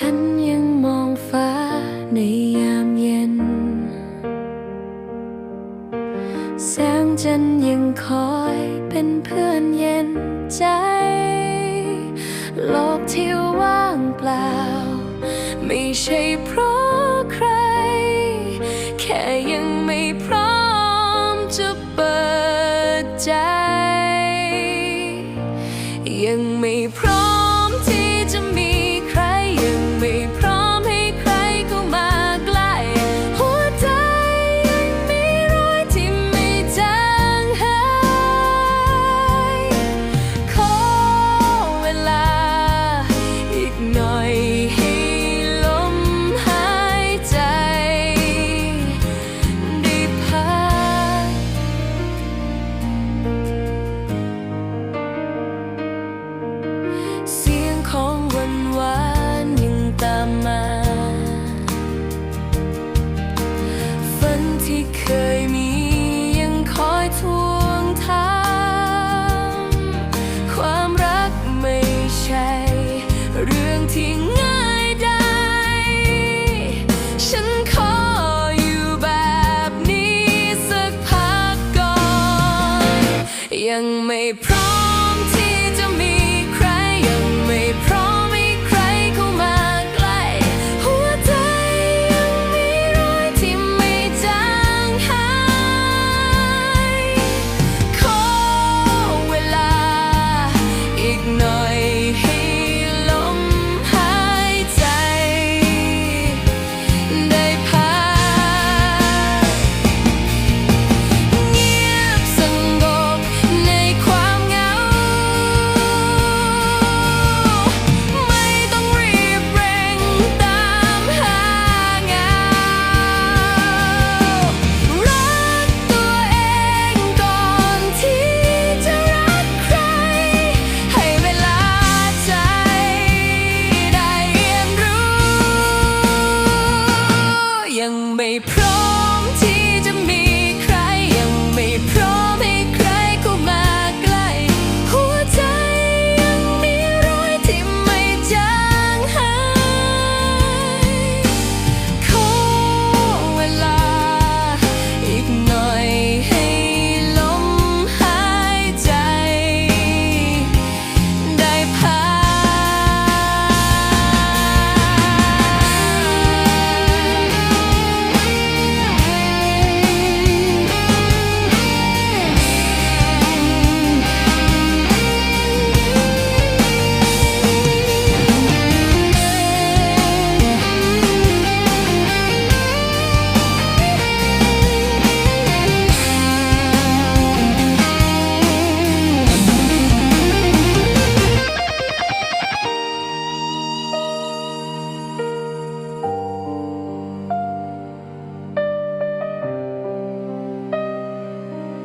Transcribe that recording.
ฉันยังมองฟ้าในยามเย็น แสงจันทร์ยังคอยเป็นเพื่อนเย็นใจ โลกที่ว่างเปล่า ไม่ใช่เพราะใคร แค่ยังไม่พร้อมจะเปิดใจ ยังไม่พร้อมที่จะมี pray.